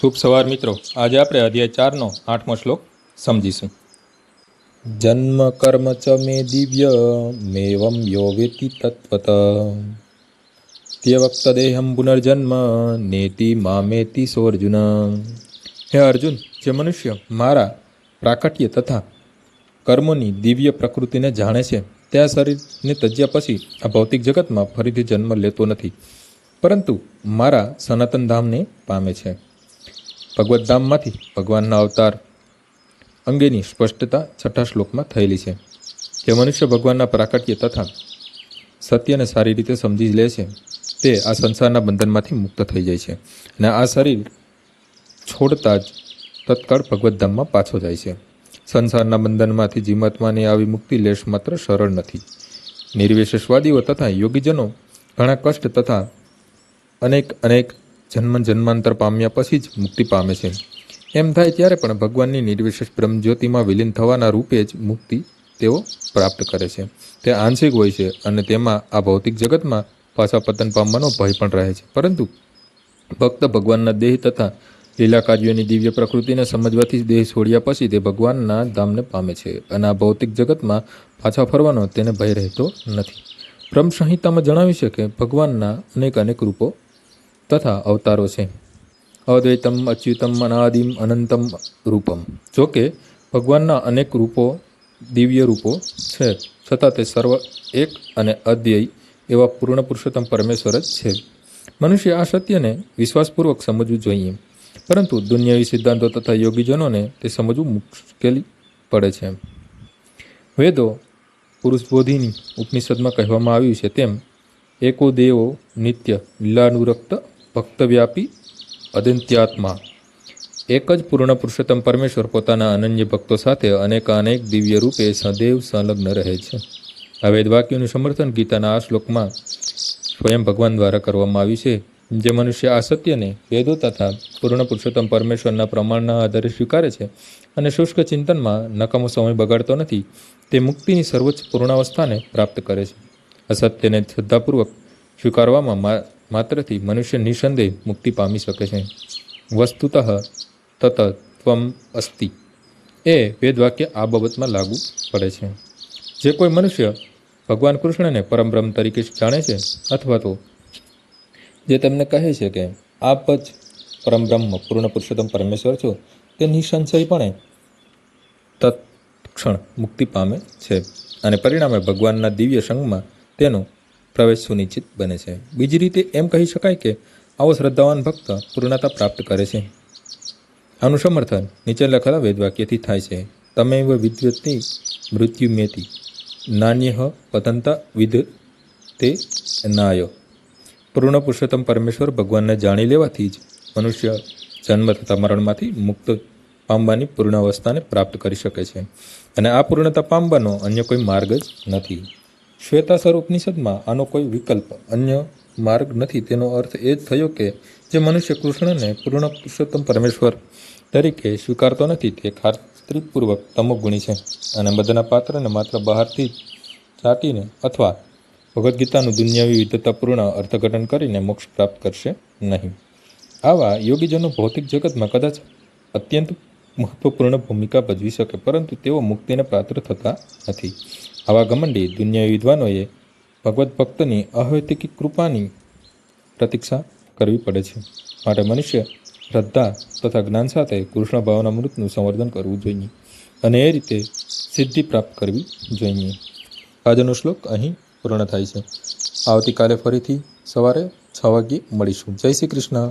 શુભ સવાર મિત્રો. આજે આપણે અધ્યાય ચારનો આઠમો શ્લોક સમજીશું. જન્મ કર્મ ચ મે દિવ્ય, મેવમ યો વેતિ તત્વત. વક્ત દેહમ પુનર્જન્મ, નેતિ મામેતિ સોર્જુન. હે અર્જુન, જે મનુષ્ય મારા પ્રાકટ્ય તથા કર્મોની દિવ્ય પ્રકૃતિને જાણે છે તે આ શરીરને તજ્યા પછી આ ભૌતિક જગતમાં ફરીથી જન્મ લેતો નથી. પરંતુ મારા સનાતન ધામને પામે છે. ભગવત ધામમાંથી ભગવાનના અવતાર અંગેની સ્પષ્ટતા છઠ્ઠા શ્લોકમાં થયેલી છે, જે મનુષ્ય ભગવાનના પ્રાકટ્ય તથા સત્યને સારી રીતે સમજી લે છે, તે આ સંસારના બંધનમાંથી મુક્ત થઈ જાય છે અને આ શરીર છોડતા જ તત્કાળ ભગવદ્ધામમાં પાછો જાય છે. સંસારના બંધનમાંથી જીવાત્માની આવી મુક્તિ લેશ માત્ર સરળ નથી. નિર્વિશેષવાદીઓ તથા યોગીજનો ઘણા કષ્ટ તથા અનેક અનેક જન્મ જન્માંતર પામ્યા પછી જ મુક્તિ પામે છે. એમ થાય ત્યારે પણ ભગવાનની નિર્વિશેષ બ્રહ્મજ્યોતિમાં વિલીન થવાના રૂપે જ મુક્તિ તેઓ પ્રાપ્ત કરે છે. તે આંશિક હોય છે અને તેમાં આ ભૌતિક જગતમાં પાછા પતન પામવાનો ભય પણ રહે છે. પરંતુ ભક્ત ભગવાનના દેહ તથા લીલા કાર્યોની દિવ્ય પ્રકૃતિને સમજવાથી દેહ છોડ્યા પછી તે ભગવાનના ધામને પામે છે અને આ ભૌતિક જગતમાં પાછા ફરવાનો તેને ભય રહેતો નથી. બ્રહ્મસંહિતામાં જણાવ્યું છે કે ભગવાનના અનેક અનેક રૂપો તથા અવતારો છે. અદ્વૈતમ, અચ્યુતમ, અનાદિમ, અનંતમ રૂપમ. જોકે, ભગવાનના અનેક રૂપો દિવ્ય રૂપો છે. છતાં તે સર્વ એક અને અધ્યય એવા પૂર્ણ પુરુષોત્તમ પરમેશ્વર જ છે. મનુષ્ય આ સત્યને વિશ્વાસપૂર્વક સમજવું જોઈએ. પરંતુ દુનિયાવી સિદ્ધાંતો તથા યોગીજનોને તે સમજવું મુશ્કેલી પડે છે. વેદો પુરુષબોધિની ઉપનિષદમાં કહેવામાં આવ્યું છે તેમ, એકો દેવો નિત્ય લીલાનુરક્ત ભક્તવ્યાપી અદંત્યાત્મા. એક જ પૂર્ણ પુરુષોત્તમ પરમેશ્વર પોતાના અનન્ય ભક્તો સાથે અનેક અનેક દિવ્ય રૂપે સદૈવ સંલગ્ન રહે છે. આ વેદવાક્યનું સમર્થન ગીતાના આ શ્લોકમાં સ્વયં ભગવાન દ્વારા કરવામાં આવ્યું છે, જે મનુષ્ય આ સત્યને વેદો તથા પૂર્ણ પુરુષોત્તમ પરમેશ્વરના પ્રમાણના આધારે સ્વીકારે છે અને શુષ્ક ચિંતનમાં નકામો સમય બગાડતો નથી, તે મુક્તિની સર્વોચ્ચ પૂર્ણાવસ્થાને પ્રાપ્ત કરે છે. આ સત્યને શ્રદ્ધાપૂર્વક સ્વીકારવામાં માત્રથી મનુષ્ય નિસંદેહ મુક્તિ પામી શકે છે. વસ્તુતઃ તત ત્વમ અસ્તિ. એ વેદવાક્ય આ બાબતમાં લાગુ પડે છે. જે કોઈ મનુષ્ય ભગવાન કૃષ્ણને પરમબ્રહ્મ તરીકે જાણે છે અથવા તો જે તમને કહે છે કે, આપ જ પરમ બ્રહ્મ પૂર્ણ પુરુષોત્તમ પરમેશ્વર છો, તે નિસંશયપણે તત્ક્ષણ મુક્તિ પામે છે. અને પરિણામે ભગવાનના દિવ્ય સંઘમાં તેનો પ્રવેશ સુનિશ્ચિત બને છે. બીજી રીતે એમ કહી શકાય કે આવો શ્રદ્ધાવાન ભક્ત પૂર્ણતા પ્રાપ્ત કરે છે. આનું સમર્થન નીચે લખેલા વેદવાક્યથી થાય છે. તમે વિદ્વતી મૃત્યુ મેતી નાન્ય પતંતા વિદ તે નાય. પૂર્ણ પુરુષોત્તમ પરમેશ્વર ભગવાનને જાણી લેવાથી જ મનુષ્ય જન્મ તથા મરણમાંથી મુક્ત પામવાની પૂર્ણ અવસ્થાને પ્રાપ્ત કરી શકે છે. અને આ પૂર્ણતા પામવાનો અન્ય કોઈ માર્ગ જ નથી. શ્વેતાસર ઉપનિષદમાં આનો કોઈ વિકલ્પ, અન્ય માર્ગ નથી. તેનો અર્થ એ જ થયો કે, જે મનુષ્ય કૃષ્ણને પૂર્ણ પુરુષોત્તમ પરમેશ્વર તરીકે સ્વીકારતો નથી, તે ખાતરીપૂર્વક તમોગુણી છે અને બધાના પાત્રને માત્ર બહારથી ચાટીને અથવા ભગવદ્ ગીતાનું દુનિયાવી વિદ્વતાપૂર્ણ અર્થઘટન કરીને મોક્ષ પ્રાપ્ત કરશે નહીં. આવા યોગીજનો ભૌતિક જગતમાં કદાચ અત્યંત મહત્વપૂર્ણ ભૂમિકા ભજવી શકે, પરંતુ તેઓ મુક્તિને પાત્ર થતા નથી. આવા ઘમંડી દુનિયા વિદ્વાનોએ ભગવત ભક્તની અહૈતિક કૃપાની પ્રતીક્ષા કરવી પડે છે. માટે મનુષ્ય શ્રદ્ધા તથા જ્ઞાન સાથે કૃષ્ણ ભાવના મૃતનું સંવર્ધન કરવું જોઈએ અને એ રીતે સિદ્ધિ પ્રાપ્ત કરવી જોઈએ. આજનો શ્લોક અહીં પૂર્ણ થાય છે. આવતીકાલે ફરીથી સવારે છ વાગ્યે મળીશું. જય શ્રી કૃષ્ણ.